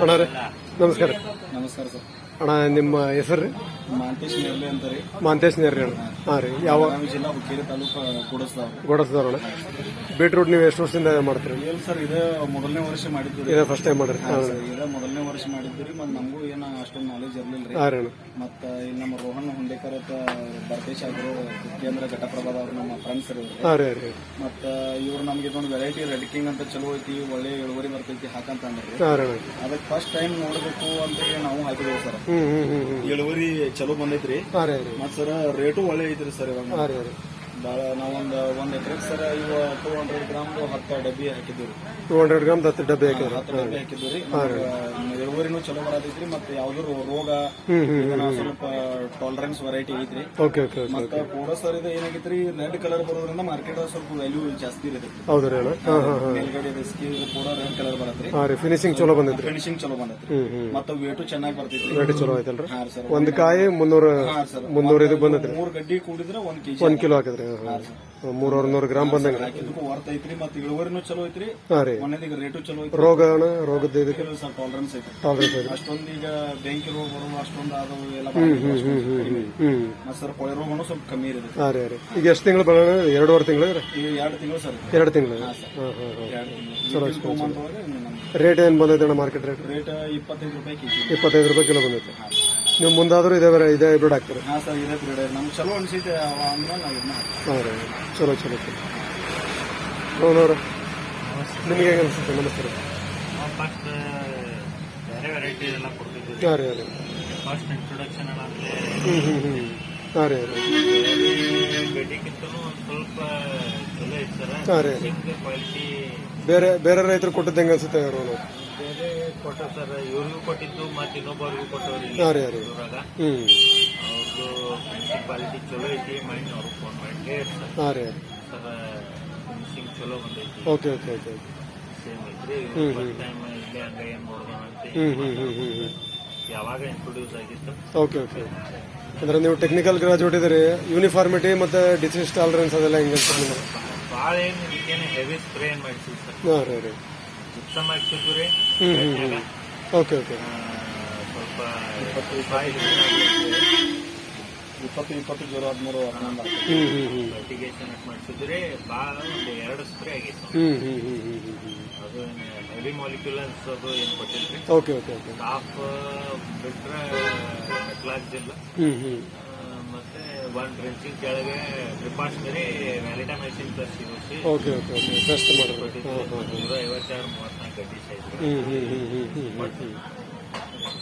ಅಣ್ಣ ರೀ ನಮಸ್ಕಾರ ನಮಸ್ಕಾರ ಸರ್ ಅಣ್ಣ ನಿಮ್ಮ ಹೆಸರು ಮಾಂತೇಶ್ ನೇರ್ಲೆ ಅಂತ ರೀ. ಮಾಂತೇಶ್ ನೇರ್ರಿ ಅಣ್ಣ. ಹಾಂ ರೀ ಯಾವ ಬೆಳಗಾವಿ ಜಿಲ್ಲಾ ಹುಕ್ಕೇರಿ ತಾಲೂಕು ಕೂಡಸ್ತಾವ ಗೋಡಸ್ದವ್ರು ಅಣ್ಣ. ಬೀಟ್ರೂಟ್ ನೀವು ಎಷ್ಟು ವರ್ಷದಿಂದ ಮಾಡ್ತೀರಿ? ಏನ್ ಸರ್ ಇದೇ ಮೊದಲನೇ ವರ್ಷ ಮಾಡಿದ್ವಿ ಇದೇ ಫಸ್ಟ್ ಟೈಮ್ ಮಾಡ್ರಿ. ಹಾಂ ಇದೇ ಮೊದಲನೇ ವರ್ಷ ಮಾಡಿದ್ವಿ ರೀ ಮತ್ತು ನಮಗೂ ಏನೋ ಅಷ್ಟೊಂದು ನಾಲೆಜ್ ಇರಲಿಲ್ಲ ರೀ. ಹಾಂ ರೀ ಅಣ್ಣ. ಮತ್ತ ಇಲ್ಲಿ ನಮ್ಮ ರೋಹನ್ ಹುಂಡೇಕರ್ ಅಂತ ಭರತೇಶ್ ಅವರು ಕೇಂದ್ರ ಘಟಪ್ರಭಾದ ಅವ್ರು ನಮ್ಮ ಫ್ರೆಂಡ್ಸ್ ರೀ ಇವ್ರು ಹಾಂ ರೀ ರೀ. ಮತ್ತ ಇವ್ರು ನಮಗೆ ಇದೊಂದು ವೆರೈಟಿ ರೆಡ್ ಕಿಂಗ್ ಅಂತ ಚಲೋ ಐತಿ ಒಳ್ಳೆ ಇಳುವರಿ ಬರ್ತೈತಿ ಹಾಕಂತ ಅಂದ್ರಿ ಹಾಂ ರೀ ಅಣ್ಣ. ಅದಕ್ಕೆ ಫಸ್ಟ್ ಟೈಮ್ ನೋಡಬೇಕು ಅಂತ ಹೇಳಿ ನಾವು ಹಾಕಿದೇವೆ ಸರ್. ಇಳುವರಿ ಚಲೋ ಬಂದೈತ್ರಿ. ಮತ್ತ ಮತ್ ಸರ್ ರೇಟು ಒಳ್ಳೆ ಐತ್ರಿ ಸರ್ ಇವಾಗ. ಭಾಳ ನಾವೊಂದು ಒಂದು ಎಕರೆಗೆ ಸರ ಇವ ಟೂ ಹಂಡ್ರೆಡ್ ಗ್ರಾಮ್ ಹತ್ತು ಡಬ್ಬಿ ಹಾಕಿದ್ವಿ ರೀ ಟೂ ಹಂಡ್ರೆಡ್ ಗ್ರಾಮ್ ಹತ್ತು ಡಬ್ಬಿ ಹಾಕಿದ್ರು? ಹತ್ತು ಡಬ್ಬಿ ಹಾಕಿದ್ದೀವಿ ರೀ. ಇಳುವರಿನೂ ಚಲೋ ಬರತೈತ್ರಿ ಮತ್ತೆ ಯಾವ್ದು ರೋಗ ಇದನ್ನ ಸ್ವಲ್ಪ ಟಾಲರೆನ್ಸ್ ವೆರೈಟಿ ಐತ್ರಿ. ಓಕೆ ಓಕೆ ಮತ್ತೆ ಕೂಡ ಸರ್ ಇದು ಏನಾಗೈತ್ರಿ ರೆಡ್ ಕಲರ್ ಬರೋದ್ರಿಂದ ಮಾರ್ಕೆಟ್ ಸ್ವಲ್ಪ ವ್ಯಾಲ್ಯೂ ಜಾಸ್ತಿ ಇರುತ್ತೆ. ಹೌದು ರೀ ಮೇಲ್ಗಡೆ ರಿಸ್ಕಿ ಕೂಡ ರೆಡ್ ಕಲರ್ ಬರತ್ರಿ ಹಾಂ ರೀ ಫಿನಿಶಿಂಗ್ ಚಲೋ ಬಂದೈತ್ರಿ ಫಿನಿಶಿಂಗ್ ಚಲೋ ಬಂದೈತ್ರಿ ಮತ್ತೆ ವೇಟು ಚೆನ್ನಾಗಿ ಬರ್ತೈತಿ ರೇಟ್ ಚಲೋ ಐತಲ್ರಿ? ಒಂದು ಕಾಯಿ ಮುನ್ನೂರ ಮುನ್ನೂರ ಇದು ಬಂದೈತ್ರಿ ಮೂರ್ ಗಡ್ಡಿ ಕೂಡಿದ್ರೆ ಒಂದ್ ಕೆಜಿ ಒಂದು ಕಿಲೋ ಹಾಕಿದ್ರಿ. ಮೂರುವರೆ ನೂರು ಗ್ರಾಮ್ ಬಂದಂಗ. ಹಾಕಿದಕ್ಕೂ ವರ್ತ್ ಐತ್ರಿ ಮತ್ತೆ ಇಳುವರಿನೂ ಚಲೋ ಐತ್ರಿ. ಹಾಂ ರೀ. ಮೊನ್ನೆದೀಗ ರೇಟು ಚಲೋ ಐತ್ರಿ. ರೋಗ ಅಣ್ಣ ರೋಗದ ಇದಕ್ಕೆ. ಕೆಲವು ಸ್ವಲ್ಪ ಟಾಲರೆನ್ಸ್ ಐತ್ರಿ. ಟಾಲರೆನ್ಸ್ ಐತಿ ಅಷ್ಟೊಂದು ಈಗ ಬೆಂಕಿ ರೋಗ ಬರೋದು ಅಷ್ಟೊಂದು ಆದವು ಎಲ್ಲ ಮತ್ತೆ ಸರ್ ಕೊಳೆ ರೋಗನು ಸ್ವಲ್ಪ ಕಮ್ಮಿ ಇದೆ ಹಾಂ ರೀ ರೀ. ಈಗ ಎಷ್ಟು ತಿಂಗಳು ಬರೋಣ? ಎರಡೂವರೆ ತಿಂಗಳು ಈಗ ಎರಡು ತಿಂಗಳು ಸರ್. ಎರಡು ತಿಂಗಳು. ತಿಂಗಳು. ರೇಟ್ ಏನು ಬಂದೈತೆ ಅಣ್ಣ ಮಾರ್ಕೆಟ್ ರೇಟ್? ರೇಟ್ ಇಪ್ಪತ್ತೈದು ರೂಪಾಯಿ ಇಪ್ಪತ್ತೈದು ರೂಪಾಯಿ ಕಿಲೋ ಬಂದೈತೆ. ನೀವು ಮುಂದಾದರೂ ಇದೇ ಬೇರೆ ಇದೇ ಹೈಬ್ರಿಡ್ ಹಾಕ್ತೀರಿ? ಹಾ ಸರ್ ಇದೇ ನಮ್ಗೆ ಚಲೋ ಅನ್ಸೈತೆ ಅವ ಅಂದ್ರೆ ನಾವು ಇದನ್ನ ಹಾಕ್ತೀವಿ. ಹಾಂ ರೀ. ಚಲೋ ಚಲೋ ಚಲೋ. ನೋಡೋರು. ನಿಮಗೆ ಹೇಗೆ ಅನಿಸುತ್ತೆ? ನಮಸ್ತೆ ರೀ ಫಸ್ಟ್ ಬೇರೆ ವೆರೈಟಿ ಎಲ್ಲ ಕೊಡ್ತಿದ್ವಿ ಹಾಂ ರೀ ಹಾಂ ರೀ. ಫಸ್ಟ್ ಇಂಟ್ರೊಡಕ್ಷನ್ ಅಂದ್ರೆ ಹ್ಞೂ ಹ್ಞೂ ಹ್ಞೂ ಹಾಂ ರೀ ಹಾಂ ರೀ. ಬೆಟ್ಟಿಗಿಂತನೂ ಒಂದು ಸ್ವಲ್ಪ ಚಲೋ ಇತ್ತು ಸರ್ ಹಾಂ ರೀ. ಕ್ವಾಲಿಟಿ ಬೇರೆ ಬೇರೆ ರೈತರು ಕೊಟ್ಟಿದ್ದು ಹೆಂಗೆ ಅನ್ಸುತ್ತೆ ಅವರು? ಬೇರೆ ಕೊಟ್ಟ ಸರ್. ಇವ್ರಿಗೂ ಕೊಟ್ಟಿದ್ದು ಮತ್ತೆ ಇನ್ನೊಬ್ಬರಿಗೂ ಕೊಟ್ಟವ್ರಿ ಅವ್ರದ್ದು ಫಿನಿಶಿಂಗ್ ಕ್ವಾಲಿಟಿ ಚಲೋ ಐತಿ ಮೈಂಡ್ ಅವ್ರಿಗೆ ಫೋನ್ ಮಾಡಿ ಹಾಂ ರೀ ಸರ್ ಫಿನಿಶಿಂಗ್ ಚಲೋ ಬಂದೈತಿ. ಓಕೆ ಓಕೆ ಓಕೆ ಸೇಮ್ ಐತ್ರಿ. ಫಸ್ಟ್ ಟೈಮ್ ಇಲ್ಲೇ ಹಂಗ ಏನ್ ಯಾವಾಗ ಇಂಟ್ರೊಡ್ಯೂಸ್ ಆಗಿತ್ತು. Okay okay. ಅಂದ್ರೆ ನೀವು ಟೆಕ್ನಿಕಲ್ ಗ್ರಾಜುಯೇಟ್ ಇದ್ದೀರಿ ಯೂನಿಫಾರ್ಮಿಟಿ ಮತ್ತು ಡಿಸೀಸ್ ಟಾಲರೆನ್ಸ್ ಅದೆಲ್ಲ ಹೆಂಗೆ ಭಾಳ ಏನು ಇದಕ್ಕೇನು ಹೆವಿ ಸ್ಪ್ರೇ ಏನು ಮಾಡಿಸಿವಿ ಸರ್. ಹಾಂ ರೀ ರೀ ಜಿಪ್ಸಮ್ ಚಿಗುರೆ ರೀ ಹ್ಞೂ ಹ್ಞೂ ಹ್ಞೂ ಓಕೆ ಓಕೆ ಸ್ವಲ್ಪ ಇಪ್ಪತ್ತು ಇಪ್ಪತ್ತು ಜೀರೋ ಹದಿಮೂರು ಹನ್ನೊಂದು ಫರ್ಟಿಗೇಷನ್ ಮಾಡಿಸಿದ್ವಿ ಭಾಳ ಒಂದು ಎರಡು ಸ್ಪ್ರೇ ಆಗಿತ್ತು. ಅದು ಹೆವಿ ಮಾಲಿಕ್ಯುಲರ್ಸ್ ಅದು ಏನು ಕೊಟ್ಟಿದ್ರಿ? ಓಕೆ ಓಕೆ ಓಕೆ ಸ್ಟಾಫ್ ಬಿಟ್ರೆ ಕ್ಲಾಸ್ ಇಲ್ಲ. ಒನ್ ಡ್ರೆಂಚಿಂಗ್ ಕೆಳಗೆ ಪ್ರಿಕಾಷನರಿ ವ್ಯಾಲಿಡಮೈಸಿನ್ ಪ್ಲಸ್ ಯೂಸಿ ಓಕೆ ಓಕೆ ಓಕೆ ಹಾಂ ಹಾಂ ನೂರ ಐವತ್ತೆರಡು ಮೂವತ್ನಾಲ್ಕು ಗಡ್ಡಿ ಸೈಜ್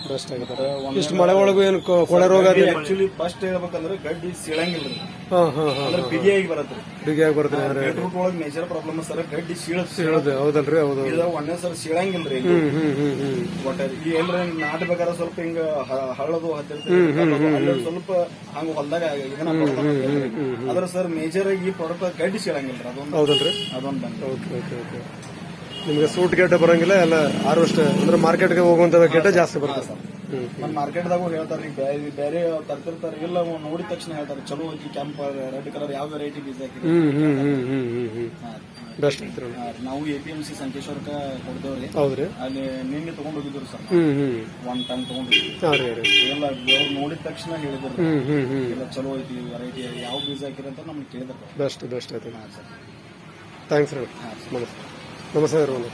ಬೆಸ್ಟ್ ಆಗಿದ್ದಾರೆ. ಇಷ್ಟು ಮಳೆ ಒಳಗೂ ಏನು ಕೊ- ಕೊಳೆ ರೋಗ ಆಕ್ಚುಲಿ ಫಸ್ಟ್ ಹೇಳ್ಬೇಕಂದ್ರೆ ಗಡ್ಡಿ ಸೀಳಂಗಿಲ್ಲ ರೀ. ಹಾ ಹಾ ಹಾಂ ಅಂದ್ರೆ ಬಿಗಿಯಾಗಿ ಬರತ್ರಿ ಬಿಗಿಯಾಗಿ ಬರ್ತದೆ ಅಂದ್ರೆ. ಒಳಗೆ ಮೇಜರ್ ಪ್ರಾಬ್ಲಮ್ ಸರ್ ಗಡ್ಡಿ ಸೀಳ ಹೇಳೋದು ಹೌದಲ್ರಿ ಹೌದು ಇದು ಒಂದೇ ಸರ್ ಸೀಳಂಗಿಲ್ಲ ರೀ ಒಟ್ಟ ಈ ಏನ್ರ ನಾಟಬೇಕಾದ್ರೆ ಸ್ವಲ್ಪ ಹಿಂಗ ಹ- ಹಳ್ಳದು ಹತ್ತಿರ್ತದೆ ಸ್ವಲ್ಪ ಹಂಗ ಹೊಲ್ದಾಗ ಇದನ್ನ ಆದ್ರೆ ಸರ್ ಮೇಜರ್ ಆಗಿ ಈ ಪ್ರಾಡಕ್ಟ್ ಗಡ್ಡಿ ಸೀಳಂಗಿಲ್ಲ ರೀ ಅದೊಂದು ಹೌದಲ್ರಿ? ಅದೊಂದು ಓಕೆ ಓಕೆ ಓಕೆ. ನಿಮಗೆ ಸೂಟ್ ಗೇಟ್ ಬರಂಗಿಲ್ಲ ಎಲ್ಲ ಹಾರ್ವೆಸ್ಟ್ ಅಂದ್ರೆ ಮಾರ್ಕೆಟ್ಗೆ ಹೋಗುವಂತ ಗೇಟ ಜಾಸ್ತಿ ಬರ್ತದೆ. ಮಾರ್ಕೆಟ್ ನಮ್ಮ ಮಾರ್ಕೆಟ್ದಾಗೂ ಹೇಳ್ತಾರೆ ಈಗ ಬೇರೆ ಬೇರೆ ತರ್ತಿರ್ತಾರೆ ಇಲ್ಲ ನೋಡಿದ ತಕ್ಷಣ ಹೇಳ್ತಾರೆ ಚಲೋ ಐತಿ ಕೆಂಪ್ ರೆಡ್ ಕಲರ್ ಯಾವ ವೆರೈಟಿ ಬೀಜ ಬೆಸ್ಟ್ ನಾವು ಎ ಪಿ ಎಂ ಸಿ ಸಂಕೇಶ್ವರಕ್ಕ ಕೊಡ್ದೇವ್ರಿ ಹೌದ್ರಿ. ಅಲ್ಲಿ ನಿನ್ನೆ ತಗೊಂಡ್ ಹೋಗಿದ್ರು ಸರ್ ಒನ್ ಟೈಮ್ ರೀ ಎಲ್ಲ ಅವ್ರು ನೋಡಿದ ತಕ್ಷಣ ಹೇಳಿದ್ರು. ಎಲ್ಲ ಚಲೋ ಐತಿ ವೆರೈಟಿ ಯಾವ ಬೀಜ ಹಾಕಿರಿ ಅಂತ ನಮ್ಗೆ ಕೇಳಿದ್ರು. ಬೆಸ್ಟ್ ಬೆಸ್ಟ್ ಐತಿ. ಸರ್. ಥ್ಯಾಂಕ್ಸ್ ರೀ. ಹಾಂ ನಮಸ್ತೆ ನಮಸ್ತೆ ರೀ